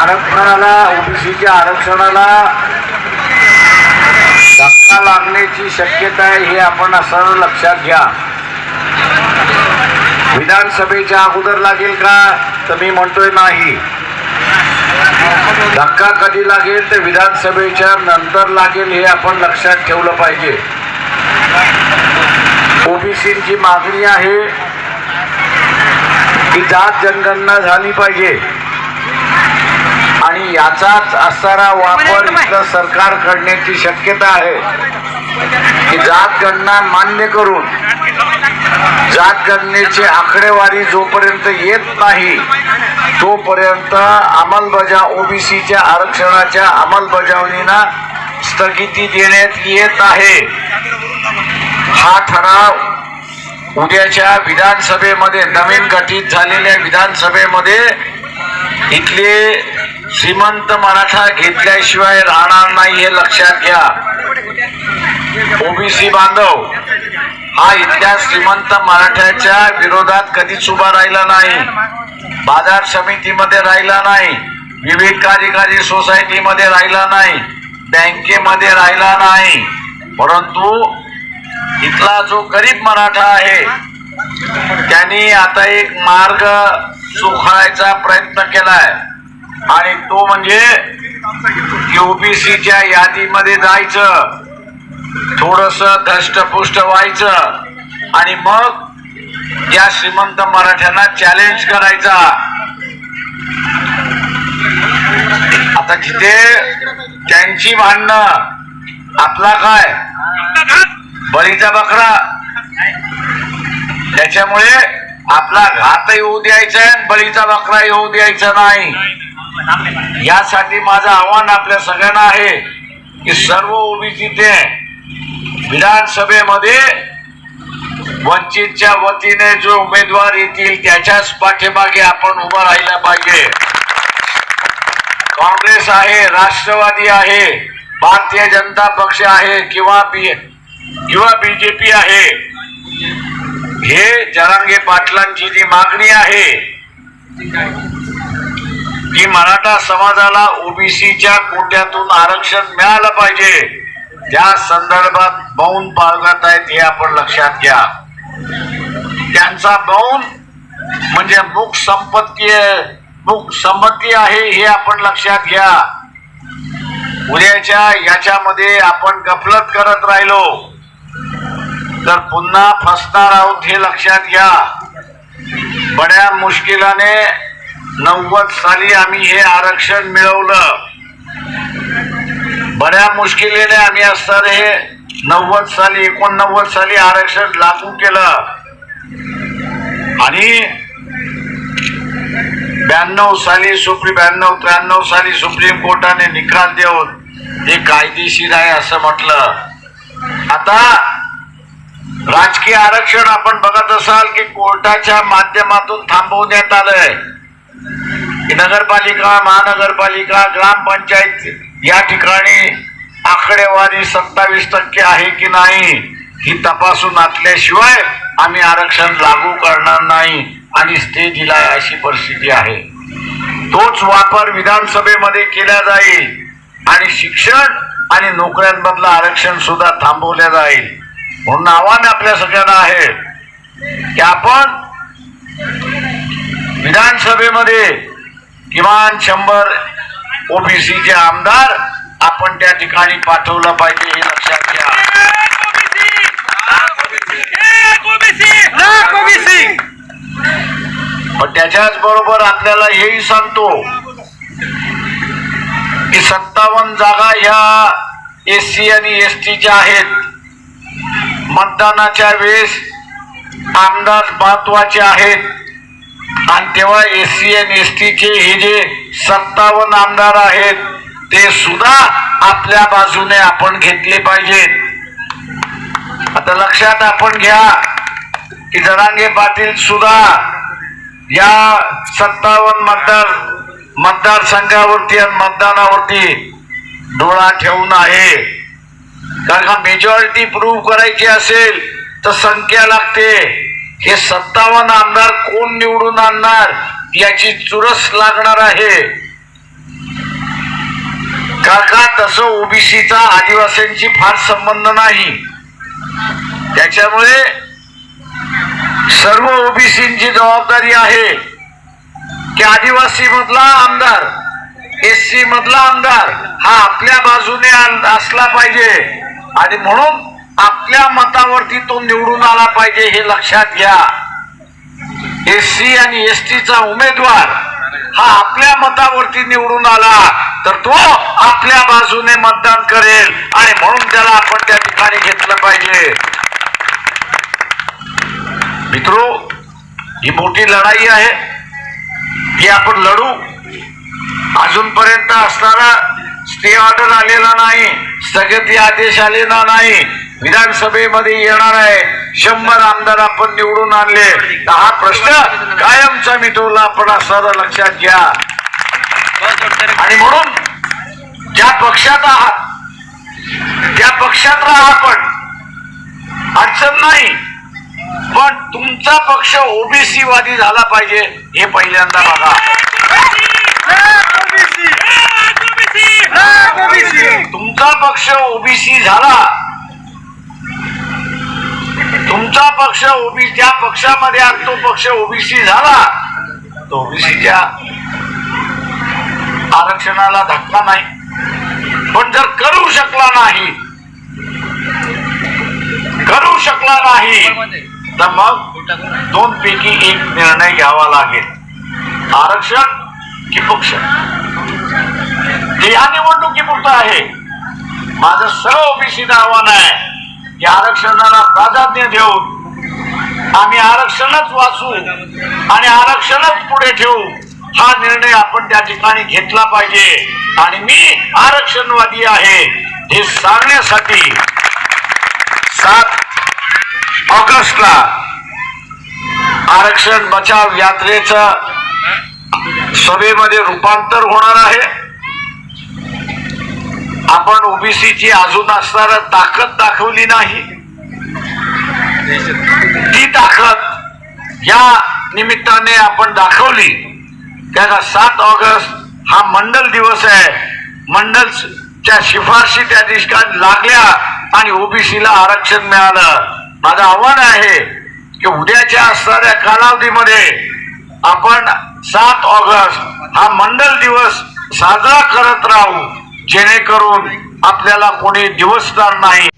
आरक्षणाला ओबीसीच्या आरक्षणाला धक्का लागण्याची शक्यता आहे हे आपण असं लक्षात घ्या. विधानसभेच्या अगोदर लागेल का? तर मी म्हणतोय नाही. धक्का कधी लागेल तर विधानसभेच्या नंतर लागेल हे आपण लक्षात ठेवलं पाहिजे. ओबीसीची मागणी आहे की जात जनगणना झाली पाहिजे. आणि याचाच असणारा वापर इथलं सरकार करण्याची शक्यता आहे. की जात गणना मान्य करून जात गणनेची आकडेवारी जोपर्यंत येत नाही तोपर्यंत अंमलबजा ओबीसीच्या आरक्षणाच्या अंमलबजावणीला स्थगिती देण्यात येत आहे. हा ठराव उद्याच्या विधानसभेमध्ये नवीन गठीत झालेल्या विधानसभेमध्ये इथले श्रीमंत मराठा घेतल्याशिवाय राहणार नाही हे लक्षात घ्या. ओबीसी बांधव हा इथल्या श्रीमंत मराठ्याच्या विरोधात कधीच उभा राहिला नाही. बाजार समितीमध्ये राहिला नाही. विविध कार्यकारी सोसायटीमध्ये राहिला नाही. बँकेमध्ये राहिला नाही. परंतु इथला जो गरीब मराठा आहे त्यांनी आता एक मार्ग चोखायचा प्रयत्न केलाय. आणि तो म्हणजे युपीसीच्या यादीमध्ये जायचं. थोडस धष्टपुष्ट व्हायचं. आणि मग या श्रीमंत मराठ्यांना चॅलेंज करायचा. आता जिथे त्यांची भांडणं आपला काय? बळीचा बकरा. त्याच्यामुळे आपला घात येऊ द्यायचा आहे बळीचा बकरा येऊ द्यायचा नाही. यासाठी माझं आव्हान आपल्या सगळ्यांना आहे की सर्व ओबीसीचे विधानसभेमध्ये वंचितच्या वतीने जो उमेदवार येतील त्याच्याच पाठीमागे आपण उभं राहिला पाहिजे. काँग्रेस आहे राष्ट्रवादी आहे भारतीय जनता पक्ष आहे किंवा बी किंवा बीजेपी आहे. हे जरांगे पाटलांची जी मागणी आहे की मराठा समाजाला ओबीसीच्या कोट्यातून आरक्षण मिळालं पाहिजे. त्या संदर्भात मौन बाळगत आहेत हे आपण लक्षात घ्या. त्यांचा मौन म्हणजे मुख संपत्ती मुख संमती आहे हे आपण लक्षात घ्या. उद्याच्या याच्यामध्ये आपण गफलत करत राहिलो. तर पुन्हा फसणार आहोत हे लक्षात घ्या. बड्या मुश्किलाने नव्वद साली आम्ही हे आरक्षण मिळवलं. बऱ्या मुश्किलीने आम्ही असताना हे नव्वद साली एकोणनव्वद साली आरक्षण लागू केलं. आणि ब्याण्णव साली सुप्रीम ब्याण्णव त्र्याण्णव साली सुप्रीम कोर्टाने निकाल देऊन हे कायदेशीर आहे असं म्हटलं. आता राजकीय आरक्षण आपण बघत असाल की कोर्टाच्या माध्यमातून थांबवण्यात आलंय. नगरपालिका महानगरपालिका ग्रामपंचायत या ठिकाणी आकडेवारी सत्तावीस टक्के आहे की नाही ही तपासून असल्याशिवाय आम्ही आरक्षण लागू करणार नाही आणि स्टे दिलाय अशी परिस्थिती आहे. तोच वापर विधानसभेमध्ये केला जाईल आणि शिक्षण आणि नोकऱ्यांमधलं आरक्षण सुद्धा थांबवलं जाईल. म्हणून आव्हान आपल्या सगळ्यांना आहे की आपण विधानसभेमध्ये किमान शंभर ओबीसीचे आमदार आपण त्या ठिकाणी पाठवलं पाहिजे हे लक्षात घ्या. पण त्याच्याच बरोबर आपल्याला हेही सांगतो की सत्तावन्न जागा ह्या एस सी आणि एस टीच्या आहेत. मतदानाच्या वेळेस आमदार महत्त्वाचे आहेत. आणि तेव्हा एस सी एन एस टीचे हे जे सत्तावन्न आमदार आहेत ते सुद्धा आपल्या बाजूने आपण घेतले पाहिजेत. आता लक्षात आपण घ्या की जरांगे पाटील सुद्धा या सत्तावन्न मतदार मतदारसंघावरती आणि मतदानावरती डोळा ठेवून आहे. कारण का मेजॉरिटी प्रूव्ह करायची असेल तर संख्या लागते. हे सत्तावन्न आमदार कोण निवडून आणणार याची चुरस लागणार आहे. काका तसं ओबीसीचा आदिवासींची फार संबंध नाही. त्याच्यामुळे सर्व ओबीसींची जबाबदारी आहे की आदिवासी मधला आमदार एस सी मधला आमदार हा आपल्या बाजूने असला पाहिजे. आणि म्हणून आपल्या मतावरती तो निवडून आला पाहिजे हे लक्षात घ्या. एस सी आणि एस टीचा उमेदवार हा आपल्या मतावरती निवडून आला तर तो आपल्या बाजूने मतदान करेल आणि म्हणून त्याला आपण त्या ठिकाणी घेतलं पाहिजे. मित्रो ही मोठी लढाई आहे. ही आपण लढू. अजूनपर्यंत असणारा स्टे ऑर्डर आलेला नाही स्थगिती आदेश आलेला नाही. विधानसभेमध्ये येणार आहे. शंभर आमदार आपण निवडून आणले. तर हा प्रश्न कायमचा मिटवला. आपण असणारा लक्षात घ्या. आणि म्हणून ज्या पक्षात आहात त्या पक्षात राहा आपण अडचण नाही. पण तुमचा पक्ष ओबीसी वादी झाला पाहिजे हे पहिल्यांदा बघा. तुमचा पक्ष ओबीसी झाला. तुमचा पक्ष ओबीसी ज्या पक्षामध्ये आज तो पक्ष ओबीसी झाला तो ओबीसीच्या आरक्षणाला धक्का नाही. पण जर करू शकला नाही करू शकला नाही तर मग दोन पैकी एक निर्णय घ्यावा लागेल. आरक्षण की पक्ष? ते या निवडणुकीपुरतं आहे. माझं सर्व ओबीसीचं आव्हान आहे. की आरक्षणाला प्राधान्य देऊन आम्ही आरक्षणच वाचू आणि आरक्षणच पुढे ठेवू हा निर्णय आपण त्या ठिकाणी घेतला पाहिजे. आणि मी आरक्षणवादी आहे हे सांगण्यासाठी सात ऑगस्टला आरक्षण बचाव यात्रेचं सभेमध्ये रूपांतर होणार आहे. आपण ओबीसीची अजून असणार ताकद दाखवली नाही. ती ताकद या निमित्ताने आपण दाखवली. त्याचा सात ऑगस्ट हा मंडल दिवस आहे. मंडलच्या शिफारशी त्या ठिकाणी लागल्या आणि ओबीसीला आरक्षण मिळालं. माझं आव्हान आहे की उद्याच्या असणाऱ्या कालावधीमध्ये आपण सात ऑगस्ट हा मंडल दिवस साजरा करत राहू. जेणेकरून आपल्याला कोणी दिवसदार नाही.